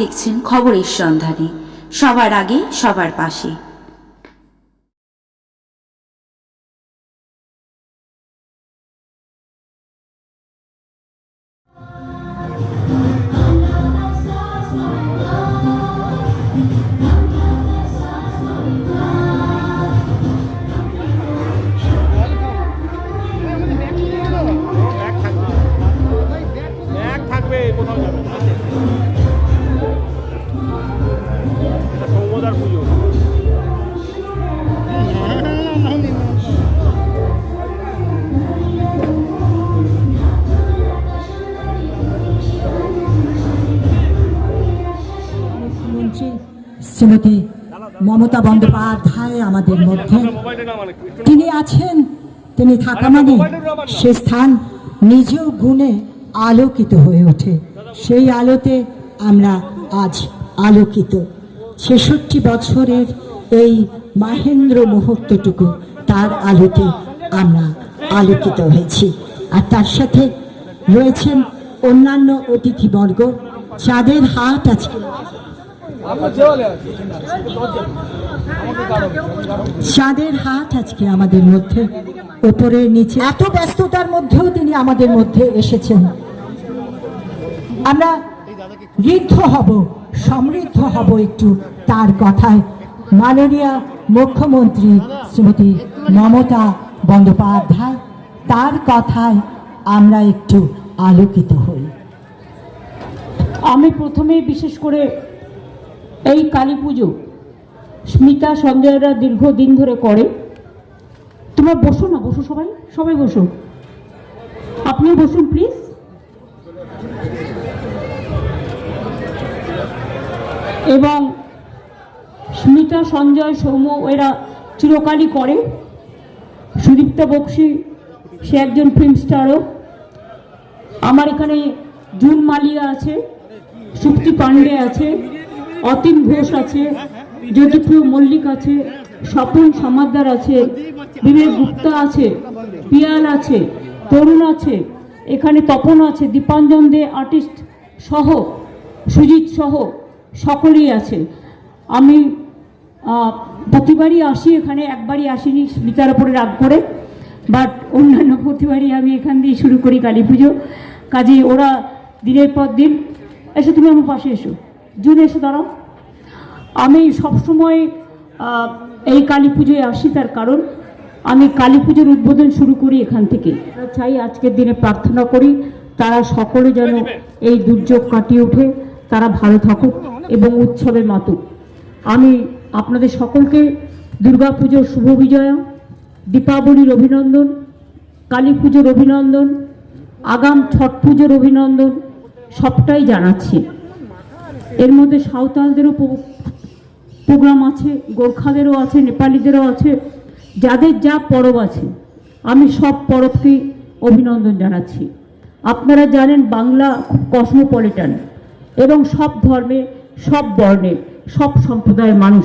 দেখছেন খবরের সন্ধানে। সবার আগে সবার পাশে। সৌমদার পুজো। শ্রীমতী মমতা বন্দ্যোপাধ্যায় আমাদের মধ্যে। তিনি আছেন তিনি থাকা মানে সে স্থান নিজেও গুণে আলোকিত হয়ে ওঠে। সেই আলোতে আমরা আজ আলোকিত। ছেষট্টি বছরের এই মাহেন্দ্র মুহূর্তটুকু তার আলোতে আমরা আলোকিত হয়েছি। আর তার সাথে রয়েছেন অন্যান্য অতিথিবর্গ। যাদের হাত আছে। চাঁদের হাত আজকে আমাদের মধ্যে, ওপরে, নিচে, এত ব্যস্ততার মধ্যেও তিনি আমাদের মধ্যে এসেছেন। আমরা ঋদ্ধ হব। সমৃদ্ধ হব একটু তার কথায়। মাননীয় মুখ্যমন্ত্রী শ্রীমতী মমতা বন্দ্যোপাধ্যায়, তার কথায় আমরা একটু আলোকিত হই। আমি প্রথমে বিশেষ করে এই কালী পুজো স্মিতা সঞ্জয়রা দীর্ঘদিন ধরে করে। তোমরা বসো না, বসো সবাই সবাই বসো। আপনি বসুন প্লিজ এবং স্মিতা, সঞ্জয়, সৌম্য এরা চিরকালই করে। সুদীপ্তা বক্সি, সে একজন ফিল্ম স্টারও আমার এখানে জুন মালিয়া আছে, সুপ্তি পান্ডে আছে, অতীন ঘোষ আছে, জ্যোতিপ্রিয় মল্লিক আছে, স্বপন সমাদ্দার আছে, বিবেক গুপ্তা আছে, পিয়াল আছে, তরুণ আছে, এখানে তপন আছে, দীপাঞ্জন দে আর্টিস্ট সহ, সুজিত সহ। সকলেই আছে আমি প্রতিবারই আসি এখানে একবারই আসিনি স্মিতার ওপরে রাগ করে বাট অন্যান্য প্রতিবারই আমি এখান দিয়ে শুরু করি কালী পুজো। কাজে ওরা দিনের পর দিন এসো তুমি আমার পাশে এসো। জুন এসো দাঁড়াও। আমি সবসময় এই কালী পুজোয় আসি তার কারণ আমি কালী পুজোর উদ্বোধন শুরু করি এখান থেকে। চাই আজকের দিনে প্রার্থনা করি তারা সকলে যেন এই দুর্যোগ কাটিয়ে ওঠে তারা ভালো থাকুক। এবং উৎসবে মাতুক আমি আপনাদের সকলকে দুর্গাপুজোর শুভ বিজয়া, দীপাবলির অভিনন্দন, কালী পুজোর অভিনন্দন, আগাম ছট পুজোর অভিনন্দন সবটাই জানাচ্ছি। এর মধ্যে সাঁওতালদেরও প্রো- প্রোগ্রাম আছে, গোর্খাদেরও আছে, নেপালিদেরও আছে, যাদের যা পরব আছে, আমি সব পরবকেই অভিনন্দন জানাচ্ছি। আপনারা জানেন বাংলা খুব কসমোপলিটান এবং সব ধর্মে সব বর্ণের, সব সম্প্রদায়ের মানুষ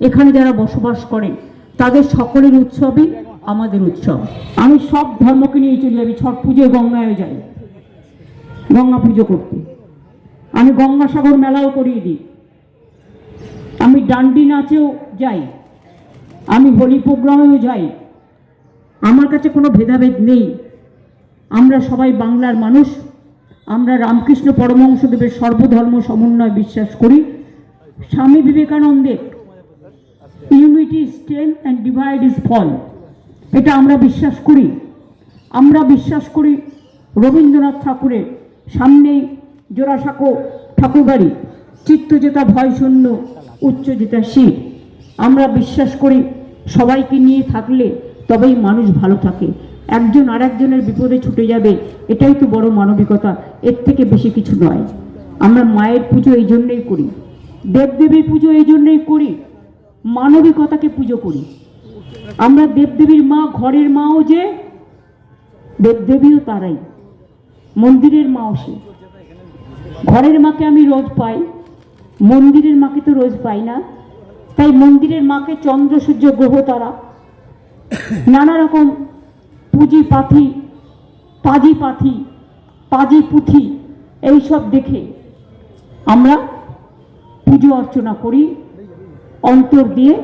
এখানে যারা বসবাস করেন তাদের সকলের উৎসবই আমাদের উৎসব। আমি সব ধর্মকে নিয়ে চলে যাবি, ছট পুজোয় গঙ্গায় যাই। গঙ্গা পুজো করতে। আমি গঙ্গাসাগর মেলাও করিয়ে দিই। আমি ডান্ডি নাচেও যাই। আমি হোলি প্রোগ্রামেও যাই। আমার কাছে কোনো ভেদাভেদ নেই। আমরা সবাই বাংলার মানুষ। আমরা রামকৃষ্ণ পরমহংসদেবের সর্বধর্ম সমন্বয় বিশ্বাস করি। স্বামী বিবেকানন্দের unity strength and divide is fall এটা আমরা বিশ্বাস করি। আমরা বিশ্বাস করি রবীন্দ্রনাথ ঠাকুরের সামনেই জোড়াসাঁকো ঠাকুরবাড়ি, চিত্তজেতা ভয় শূন্য উচ্চজেতা শিব আমরা বিশ্বাস করি সবাইকে নিয়ে থাকলে তবেই মানুষ ভালো থাকে। একজন আর একজনের বিপদে ছুটে যাবে, এটাই তো বড় মানবিকতা, এর থেকে বেশি কিছু নয়। আমরা মায়ের পুজো এই জন্যই করি, দেবদেবীর পুজো এই জন্যই করি, মানবিকতাকে পুজো করি। আমরা দেবদেবীর মা, ঘরের মাও যে, দেবদেবীও তারাই, মন্দিরের মাও সে। ঘরের মাকে আমি রোজ পাই, মন্দিরের মাকে তো রোজ পাই না, তাই মন্দিরের মাকে চন্দ্র সূর্য গ্রহ তারা। নানা রকম পুঁজি পাথি, পাজি পাথি, পাজি পুঁথি, এইসব দেখে আমরা পুজো অর্চনা করি, অন্তর দিয়ে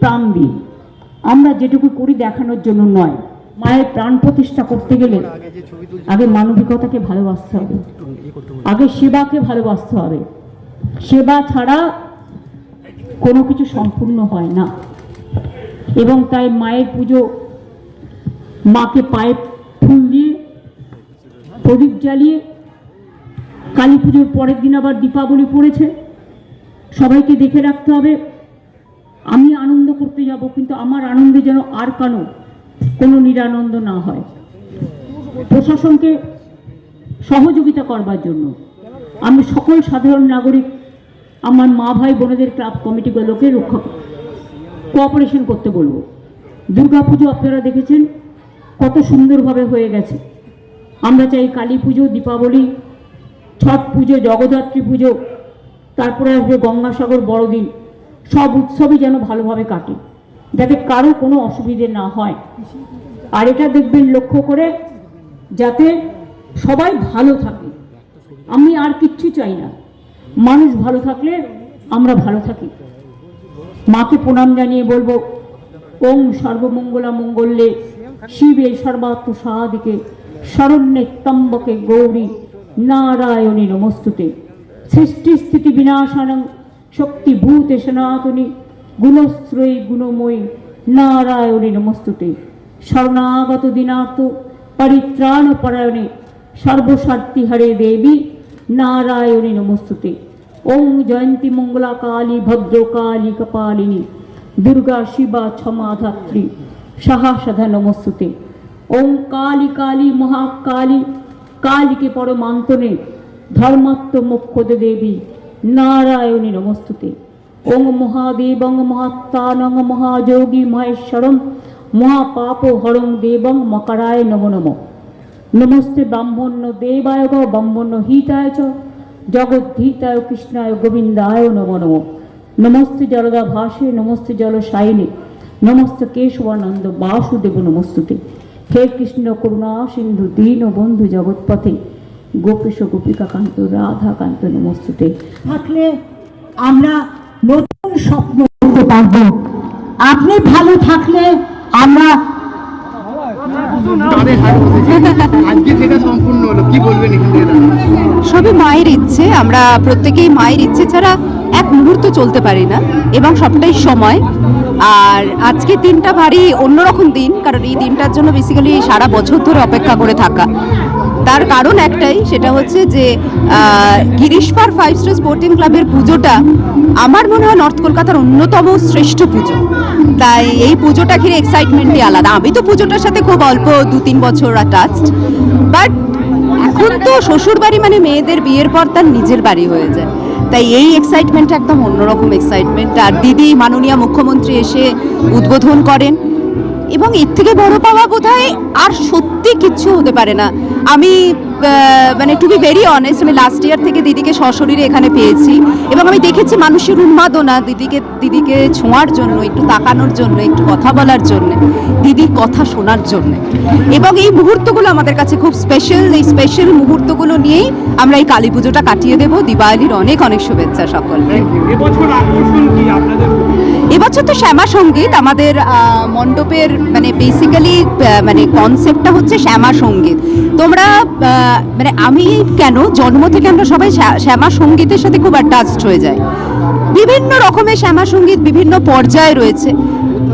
প্রাণ দিই। আমরা যেটুকু করি দেখানোর জন্য নয়, মায়ের প্রাণ প্রতিষ্ঠা করতে গেলে আগে মানবিকতাকে ভালোবাসতে হবে। আগে সেবাকে ভালোবাসতে হবে। সেবা ছাড়া কোনো কিছু সম্পূর্ণ হয় না। এবং তাই মায়ের পুজো মাকে পায়ে ফুল দিয়ে, প্রদীপ জ্বালিয়ে কালী পুজোর পরের দিন আবার দীপাবলি পড়েছে। সবাইকে দেখে রাখতে হবে, আমি আনন্দ করতে যাব, কিন্তু আমার আনন্দে যেন আর কানো কোনো নিরানন্দ না হয়। প্রশাসনকে সহযোগিতা করবার জন্য আমি সকল সাধারণ নাগরিক, আমার মা ভাই বোনেদের ক্লাব কমিটিগুলোকে রক্ষা কোঅপারেশন করতে বলব। দুর্গাপুজো আপনারা দেখেছেন কত সুন্দরভাবে হয়ে গেছে। আমরা চাই কালী পুজো, দীপাবলি, ছট পুজো, জগদ্ধাত্রী পুজো, তারপরে আসবে গঙ্গাসাগর বড়দিন। সব উৎসবই যেন ভালোভাবে কাটে, যাতে কারও কোনো অসুবিধে না হয়। আর এটা দেখবেন লক্ষ্য করে, যাতে সবাই ভালো থাকে। আমি আর কিচ্ছু চাই না। মানুষ ভালো থাকলে আমরা ভালো থাকি। মাকে প্রণাম জানিয়ে বলব ওং সর্বমঙ্গলা মঙ্গলে শিবে সর্বাত্ম সাদিকে শরণ্যে ত্রম্বকে গৌরী নারায়ণী নমস্তুতে। সৃষ্টি স্থিতি বিনাশানং শক্তিভূতে সনাতনী, গুণশ্রয়ী গুণময়ী নারায়ণী নমস্তুতে। শরণাগত দিনার্থ পরিত্রাণ পরায়ণে সর্বস্বার্থী হরে দেবী নারায়ণী নমস্তুতে। ওং জয়ন্তী মঙ্গলা কালী ভদ্র কালী কপালিনী, দুর্গা, শিবা ক্ষমা ধাত্রী সাহা নমস্তুতে ওং কালী কালী মহাকালী, কালীকে পরমান্তনে ধর্মাত্ম মোক্ষদে দেবী নারায়ণী নমস্তুতে। ওং মহাদেবং মহাত্মানং মহাযোগী মহেশ্বরম মহাপাপ হরং দেবং মকরায় নমো নমঃ। নমস্তে ব্রাহ্মণ্য দেবায় গ, ব্রাহ্মণ্য হিতায় চ জগদ্ধিতায় কৃষ্ণায় গোবিন্দায় নমো নমঃ। নমস্তে জলদা ভাসে নমস্তে জল সাইনে নমস্তে কেশবানন্দ বাসুদেব নমস্তুতে। হে কৃষ্ণ করুণা সিন্ধু দীন বন্ধু জগৎপথে। গোপেশ গোপিকাকান্ত রাধাকান্ত নমস্তুতে। থাকলে আমরা নতুন স্বপ্ন দেখতে পারব। আপনি ভালো থাকলে আমরা সবই মায়ের ইচ্ছে, আমরা প্রত্যেকেই মায়ের ইচ্ছে ছাড়া এক মুহূর্ত চলতে পারি না, এবং সবটাই সময়। আর আজকে দিনটা ভারী অন্যরকম দিন, কারণ এই দিনটার জন্য বেসিক্যালি সারা বছর ধরে অপেক্ষা করে থাকা। তার কারণ একটাই, সেটা হচ্ছে যে গিরিশপার ফাইভ স্টার স্পোর্টিং ক্লাবের পুজোটা আমার মনে হয় নর্থ কলকাতার অন্যতম শ্রেষ্ঠ পুজো। তাই এই পুজোটা ঘিরে এক্সাইটমেন্টই আলাদা। আমি তো পুজোটার সাথে খুব অল্প দু তিন বছর টাচড বাট এখন তো শ্বশুর বাড়ি মানে মেয়েদের বিয়ের পর তার নিজের বাড়ি হয়ে যায়। তাই এই এক্সাইটমেন্টটা একদম অন্যরকম এক্সাইটমেন্ট আর দিদি মাননীয় মুখ্যমন্ত্রী এসে উদ্বোধন করেন। এবং এর থেকে বড় পাওয়া বোধ আর সত্যি কিচ্ছু হতে পারে না। আমি মানে টু বি ভেরি অনেস্ট আমি লাস্ট ইয়ার থেকে দিদিকে সশরীরে এখানে পেয়েছি এবং আমি দেখেছি মানুষের উন্মাদনা দিদিকে দিদিকে ছোঁয়ার জন্য একটু তাকানোর জন্য একটু কথা বলার জন্য দিদির কথা শোনার জন্য। এবং এই মুহূর্তগুলো আমাদের কাছে খুব স্পেশাল এই স্পেশাল মুহূর্তগুলো নিয়েই আমরা এই কালী পুজোটা কাটিয়ে দেবো। দিওয়ালির অনেক অনেক শুভেচ্ছা সকলকে। এবছর তো শ্যামা সংগীত আমাদের মণ্ডপের মানে বেসিক্যালি মানে কনসেপ্টটা হচ্ছে শ্যামা সংগীত। তোমরা আহ, মানে আমি কেন জন্ম থেকে আমরা সবাই শ্যা- শ্যামা সঙ্গীতের সাথে খুব অ্যাটাচড হয়ে যাই। বিভিন্ন রকমের শ্যামা সংগীত বিভিন্ন পর্যায়ে রয়েছে।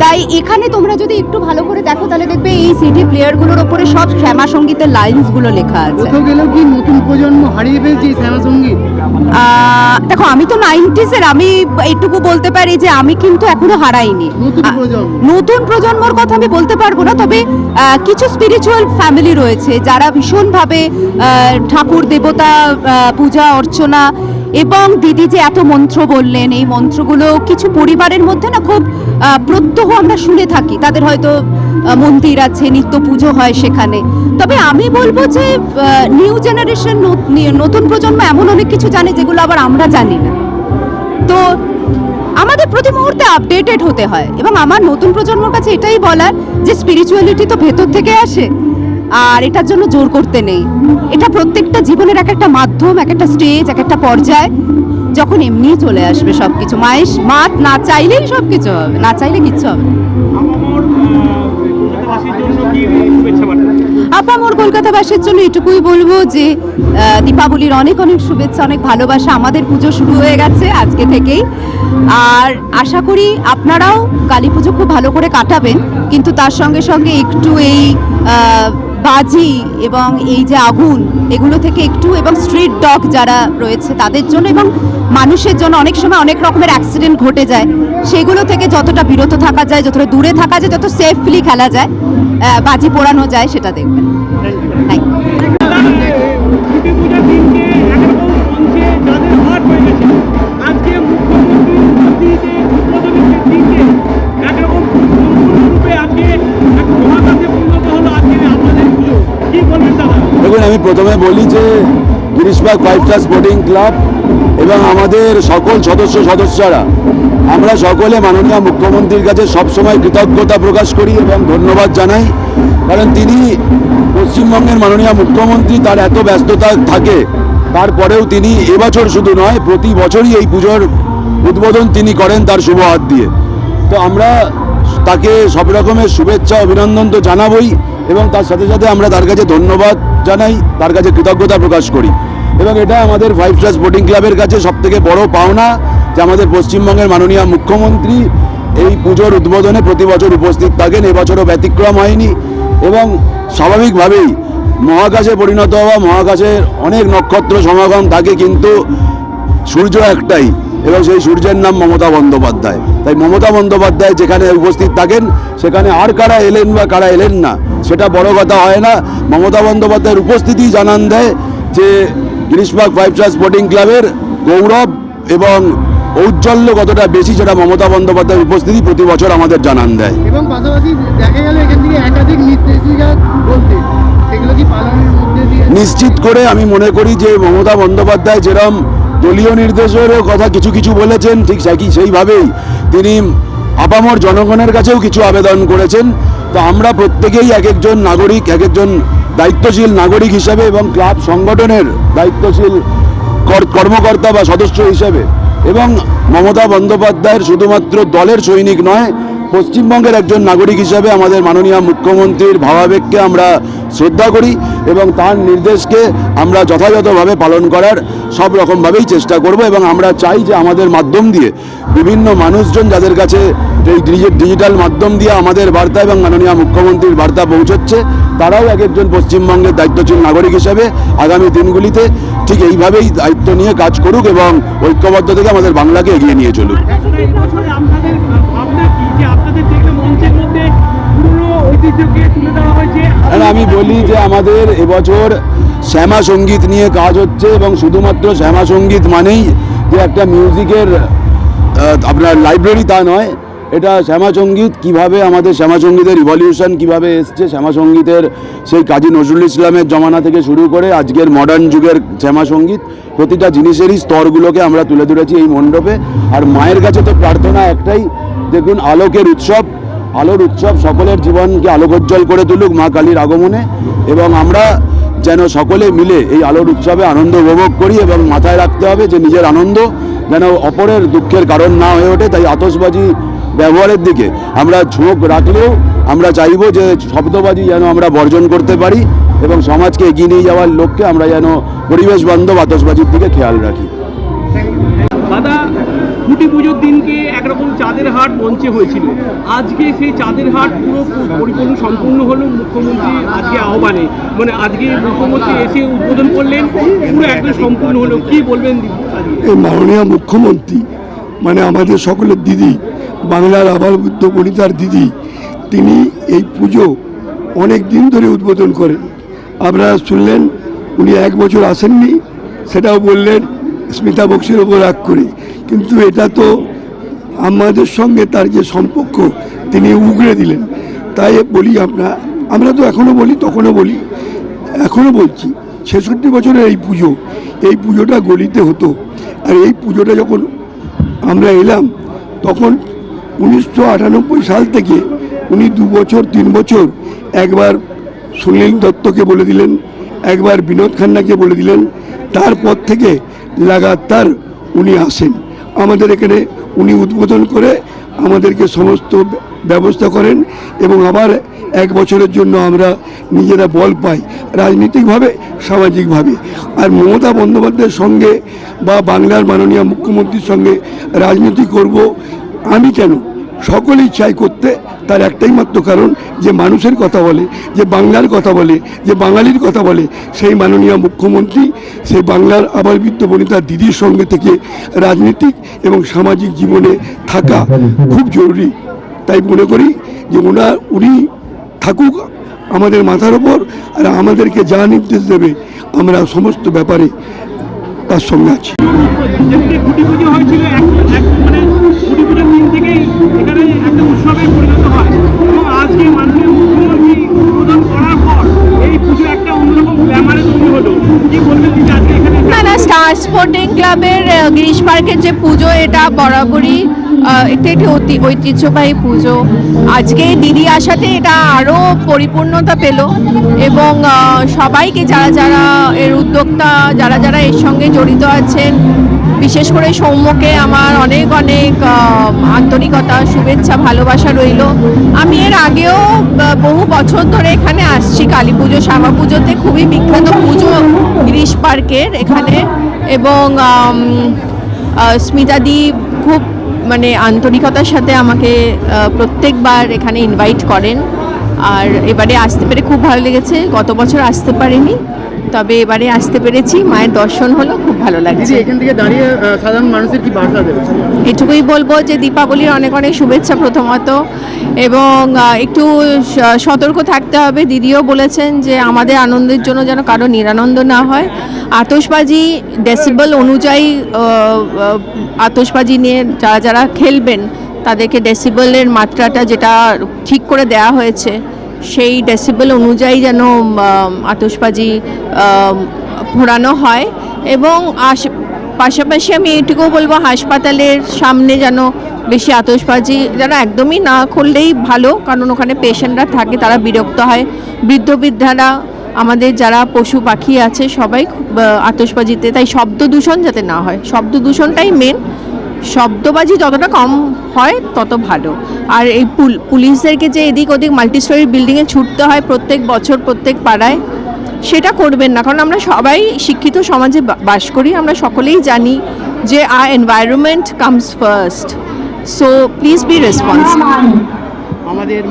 তাই এখানে তোমরা যদি একটু ভালো করে দেখো তাহলে দেখবে এই সিডি প্লেয়ারগুলোর ওপরে সব শ্যামা সঙ্গীতের লাইন্সগুলো লেখা আছে। কোথাও গেলেও কি নতুন প্রজন্ম হারিয়ে ফেলছে শ্যামা সংগীত? দেখো আমি তো নাইনটিসের আমি এইটুকু বলতে পারি যে আমি কিন্তু এখনও হারাইনি। নতুন প্রজন্মর কথা আমি বলতে পারব না তবে কিছু স্পিরিচুয়াল ফ্যামিলি রয়েছে যারা ভীষণভাবে ঠাকুর দেবতা পূজা অর্চনা এবং দিদি যে এত মন্ত্র বললেন, এই মন্ত্রগুলো কিছু পরিবারের মধ্যে না খুব প্রত্যহ আমরা শুনে থাকি। তাদের হয়তো মন্দির আছে, নিত্য পুজো হয় সেখানে। তবে আমি বলব যে নিউ জেনারেশন নতুন প্রজন্ম এমন অনেক কিছু জানে যেগুলো আবার আমরা জানি না। তো আমাদের প্রতি মুহূর্তে আপডেটেড হতে হয়। এবং আমার নতুন প্রজন্মের কাছে এটাই বলার যে স্পিরিচুয়ালিটি তো ভেতর থেকে আসে। আর এটার জন্য জোর করতে নেই। এটা প্রত্যেকটা জীবনের এক একটা মাধ্যম, এক একটা স্টেজ এক একটা পর্যায়, যখন এমনি চলে আসবে সব কিছু মায়ের মা না চাইলেই সব কিছু হবে, না চাইলে কিচ্ছু হবে আপা মোর কলকাতাবাসীর জন্য এটুকুই বলব যে দীপাবলির অনেক অনেক শুভেচ্ছা, অনেক ভালোবাসা। আমাদের পুজো শুরু হয়ে গেছে আজকে থেকেই। আর আশা করি আপনারাও কালী পুজো খুব ভালো করে কাটাবেন, কিন্তু তার সঙ্গে সঙ্গে একটু এই বাজি এবং এই যে আগুন, এগুলো থেকে একটু এবং স্ট্রিট ডগ যারা রয়েছে তাদের জন্য এবং মানুষের জন্য অনেক সময় অনেক রকমের অ্যাক্সিডেন্ট ঘটে যায়। সেগুলো থেকে যতটা বিরত থাকা যায়, যতটা দূরে থাকা যায়, যত সেফলি খেলা যায় বাজি পোড়ানো যায়, সেটা দেখবেন। থ্যাংক ইউ দেখুন, আমি প্রথমে বলি যে Girishbag five star sporting club এবং আমাদের সকল সদস্য, সদস্যরা, আমরা সকলে মাননীয় মুখ্যমন্ত্রীর কাছে সবসময় কৃতজ্ঞতা প্রকাশ করি এবং ধন্যবাদ জানাই। কারণ তিনি পশ্চিমবঙ্গের মাননীয় মুখ্যমন্ত্রী, তার এত ব্যস্ততা থাকে, তারপরেও তিনি এবছর শুধু নয়, প্রতি বছরই এই পুজোর উদ্বোধন তিনি করেন তার শুভ হাত দিয়ে। তো আমরা তাকে সব রকমের শুভেচ্ছা, অভিনন্দন তো জানাবই এবং তার সাথে সাথে আমরা তার কাছে ধন্যবাদ জানাই, তার কাছে কৃতজ্ঞতা প্রকাশ করি। এবং এটা আমাদের ফাইভ স্টার স্পোর্টিং ক্লাবের কাছে সব থেকে বড় পাওনা, যে আমাদের পশ্চিমবঙ্গের মাননীয় মুখ্যমন্ত্রী এই পুজোর উদ্বোধনে প্রতি বছর উপস্থিত থাকেন। এবছরও ব্যতিক্রম হয়নি এবং স্বাভাবিকভাবেই মহাকাশে পরিণত হওয়া মহাকাশের অনেক নক্ষত্র সমাগম থাকে, কিন্তু সূর্য একটাই। এবং সেই সূর্যের নাম মমতা বন্দ্যোপাধ্যায়। তাই মমতা বন্দ্যোপাধ্যায় যেখানে উপস্থিত থাকেন সেখানে আর কারা এলেন বা কারা এলেন না সেটা বড় কথা হয় না। মমতা বন্দ্যোপাধ্যায়ের উপস্থিতি জানান দেয় যে গিরিশবাগ ফাইভ স্টার স্পোর্টিং ক্লাবের গৌরব এবং ঔজ্জ্বল্য কতটা বেশি সেটা মমতা বন্দ্যোপাধ্যায়ের উপস্থিতি প্রতি বছর আমাদের জানান দেয়। এবং পাশাপাশি দেখা গেল এখান থেকে একাধিক নির্দেশিকা বলতে সেগুলো কি পালনের মধ্যে দিয়ে নিশ্চিত করে আমি মনে করি যে মমতা বন্দ্যোপাধ্যায় যেরম দলীয় নির্দেশেরও কথা কিছু কিছু বলেছেন, ঠিক সেই সেইভাবেই তিনি আপামর জনগণের কাছেও কিছু আবেদন করেছেন। তো আমরা প্রত্যেকেই এক একজন নাগরিক, এক একজন দায়িত্বশীল নাগরিক হিসাবে এবং ক্লাব সংগঠনের দায়িত্বশীল কর- কর্মকর্তা বা সদস্য হিসেবে এবং মমতা বন্দ্যোপাধ্যায়ের শুধুমাত্র দলের সৈনিক নয় পশ্চিমবঙ্গের একজন নাগরিক হিসাবে আমাদের মাননীয় মুখ্যমন্ত্রীর ভাবাবেগকে আমরা শ্রদ্ধা করি এবং তার নির্দেশকে আমরা যথাযথভাবে পালন করার সব রকমভাবেই চেষ্টা করব এবং আমরা চাই যে আমাদের মাধ্যম দিয়ে বিভিন্ন মানুষজন যাদের কাছে এই ডিজিটাল মাধ্যম দিয়ে আমাদের বার্তা এবং মাননীয় মুখ্যমন্ত্রীর বার্তা পৌঁছচ্ছে, তারাও এক একজন পশ্চিমবঙ্গের দায়িত্বশীল নাগরিক হিসাবে আগামী দিনগুলিতে ঠিক এইভাবেই দায়িত্ব নিয়ে কাজ করুক এবং ঐক্যবদ্ধ থেকে আমাদের বাংলাকে এগিয়ে নিয়ে চলুক। বলি যে আমাদের এবছর শ্যামা সংগীত নিয়ে কাজ হচ্ছে এবং শুধুমাত্র শ্যামা সংগীত মানেই যে একটা মিউজিকের আপনার লাইব্রেরি তা নয়, এটা শ্যামা সংগীত কীভাবে আমাদের শ্যামা সঙ্গীতের ইভলিউশন কীভাবে এসছে, শ্যামা সঙ্গীতের সেই কাজী নজরুল ইসলামের জমানা থেকে শুরু করে আজকের মডার্ন যুগের শ্যামা সংগীত, প্রতিটা জিনিসেরই স্তরগুলোকে আমরা তুলে ধরেছি এই মণ্ডপে। আর মায়ের কাছে তো প্রার্থনা একটাই, দেখুন আলোকের উৎসব আলোর উৎসব সকলের জীবনকে আলোকোজ্জ্বল করে তুলুক মা কালীর আগমনে এবং আমরা যেন সকলে মিলে এই আলোর উৎসবে আনন্দ উপভোগ করি এবং মাথায় রাখতে হবে যে নিজের আনন্দ যেন অপরের দুঃখের কারণ না হয়ে ওঠে, তাই আতসবাজি ব্যবহারের দিকে আমরা ঝোঁক রাখলেও আমরা চাইব যে শব্দবাজি যেন আমরা বর্জন করতে পারি এবং সমাজকে এগিয়ে নিয়ে যাওয়ার লক্ষ্যে আমরা যেন পরিবেশ বান্ধব আতশবাজির দিকে খেয়াল রাখি। দাদা খুঁটি পুজোর দিনকে একরকম চাঁদের হাট মঞ্চে হয়েছিল। আজকে সেই চাঁদের হাট পুরো পরিপূর্ণ সম্পূর্ণ হলো মুখ্যমন্ত্রী আজকে আহ্বানে। মানে আজকে মুখ্যমন্ত্রী এসে উদ্বোধন করলেন, পুরো একদম সম্পূর্ণ হলো। কি বলবেন এই মাননীয় মুখ্যমন্ত্রী মানে আমাদের সকলের দিদি, বাংলার আবাল বুদ্ধ বনিতার দিদি, তিনি এই পুজো অনেক দিন ধরে উদ্বোধন করেন। আপনারা শুনলেন, উনি এক বছর আসেননি, সেটাও বললেন, স্মিতা বক্সির ওপর রাগ করে। কিন্তু এটা তো আমাদের সঙ্গে তার যে সম্পর্ক, তিনি উগড়ে দিলেন। তাই বলি আমরা আমরা তো এখনও বলি, তখনও বলি এখনও বলছি, ছেষট্টি বছরের এই পুজো, এই পুজোটা গলিতে হতো। আর এই পুজোটা যখন আমরা এলাম, তখন উনিশশো আটানব্বই সাল থেকে উনি দু বছর, তিন বছর একবার সুনীল দত্তকে বলে দিলেন, একবার বিনোদ খান্নাকে বলে দিলেন। তারপর থেকে লাগাতার উনি আসেন। আমাদের এখানে উনি উদ্বোধন করে আমাদেরকে সমস্ত ব্যবস্থা করেন এবং আবার এক বছরের জন্য আমরা নিজেরা বল পাই, রাজনৈতিকভাবে, সামাজিকভাবে। আর মমতা বন্দ্যোপাধ্যায়ের সঙ্গে বা বাংলার মাননীয় মুখ্যমন্ত্রীর সঙ্গে রাজনীতি করব আমি কেন? সকলেই চাই করতে তার একটাই মাত্র কারণ যে মানুষের কথা বলে, যে বাংলার কথা বলে, যে বাঙালির কথা বলে, সেই মাননীয় মুখ্যমন্ত্রী, সেই বাংলার আবার বৃদ্ধ বনিতার দিদির সঙ্গে থেকে রাজনীতিক এবং সামাজিক জীবনে থাকা খুব জরুরি। তাই মনে করি যে ওনার উনি থাকুক আমাদের মাথার ওপর আর আমাদেরকে যা নির্দেশ দেবে, আমরা সমস্ত ব্যাপারে তার সঙ্গে আছি। থেকেই এখানে একটা উৎসবে পরিণত হয়। এবং আজকে মাননীয় মুখ্যমন্ত্রী করার পর এই পুজো একটা অন্যরকম গ্ল্যামারে তৈরি হলো। কি বলবেন আজকে না না স্টার স্পোর্টিং ক্লাবের গিরিশ পার্কের যে পুজো, এটা বরাবরই একটি একটি অতি- ঐতিহ্যবাহী পুজো। আজকে দিদি আসাতে এটা আরও পরিপূর্ণতা পেল এবং সবাইকে যারা যারা এর উদ্যোক্তা, যারা যারা এর সঙ্গে জড়িত আছেন বিশেষ করে সৌম্যকে আমার অনেক অনেক আন্তরিকতা, শুভেচ্ছা, ভালোবাসা রইল। আমি এর আগেও বহু বছর ধরে এখানে আসছি কালী পুজো, শ্যামা পুজোতে। খুবই বিখ্যাত পুজো গিরিশ পার্কের এখানে। এবং স্মিতাদি খুব মানে আন্তরিকতার সাথে আমাকে প্রত্যেকবার এখানে ইনভাইট করেন। আর এবারে আসতে পেরে খুব ভালো লেগেছে। গত বছর আসতে পারিনি তবে এবারে আসতে পেরেছি। মায়ের দর্শন হলো খুব ভালো লাগছে। এখান থেকে দাঁড়িয়ে সাধারণ মানুষের কি বার্তা দেবে এটুকুই বলব যে দীপাবলির অনেক অনেক শুভেচ্ছা প্রথমত এবং একটু সতর্ক থাকতে হবে। দিদিও বলেছেন যে আমাদের আনন্দের জন্য যেন কারও নিরানন্দ না হয়। আতশবাজি ডেসিবল অনুযায়ী আতশবাজি নিয়ে যারা যারা খেলবেন তাদেরকে ডেসিবলের মাত্রাটা যেটা ঠিক করে দেওয়া হয়েছে সেই ডেসিবল অনুযায়ী যেন আতশবাজি আম, হয় এবং আশ পাশাপাশি আমি এটুকু বলব হাসপাতালের সামনে যেন বেশি আতশবাজি যেন একদমই না করলেই ভালো কারণ ওখানে পেশেন্টরা থাকে তারা বিরক্ত হয়। বৃদ্ধ বৃদ্ধারা আমাদের যারা পশু পাখি আছে সবাই আতশবাজিতে তাই শব্দ দূষণ যাতে না হয়। শব্দ দূষণটাই মেন শব্দবাজি যতটা কম হয় তত ভালো। আর এই পুল- পুলিশদেরকে যে এদিক ওদিক মাল্টিস্টোরি বিল্ডিংয়ে ছুটতে হয় প্রত্যেক বছর প্রত্যেক পাড়ায় সেটা করবেন না। কারণ আমরা সবাই শিক্ষিত সমাজে বা- বাস করি আমরা সকলেই জানি যে আর environment comes first so please be responsible আমাদের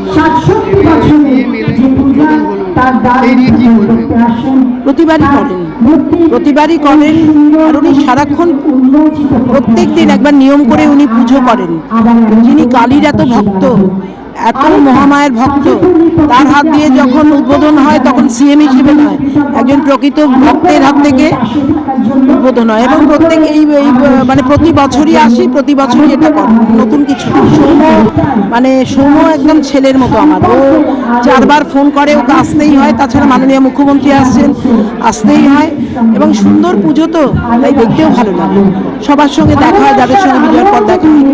কি বলবেন? প্রতিবারই করেন। প্রতিবারই করেন। আর উনি সারাক্ষণ প্রত্যেক দিন একবার নিয়ম করে উনি পুজো করেন। যিনি কালীর এত ভক্ত এত মহামায়ের ভক্ত, তার হাত দিয়ে যখন উদ্বোধন হয়, তখন সিএম হিসেবে নয়, একজন প্রকৃত ভক্তের হাত থেকে উদ্বোধন হয়। এবং প্রত্যেক এই মানে প্রতি বছরই আসি, প্রতি বছরই এটা নতুন কিছু না। সৌম্য মানে সৌম্য একদম ছেলের মতো আমার। ও চারবার ফোন করে, ওকে আসতেই হয়। তাছাড়া মাননীয় মুখ্যমন্ত্রী আসছেন, আসতেই হয়। এবং সুন্দর পুজো তো, তাই দেখতেও ভালো লাগে। সবার সঙ্গে দেখা হয়, যাদের সঙ্গে বিজয়ের পর দেখা হয়।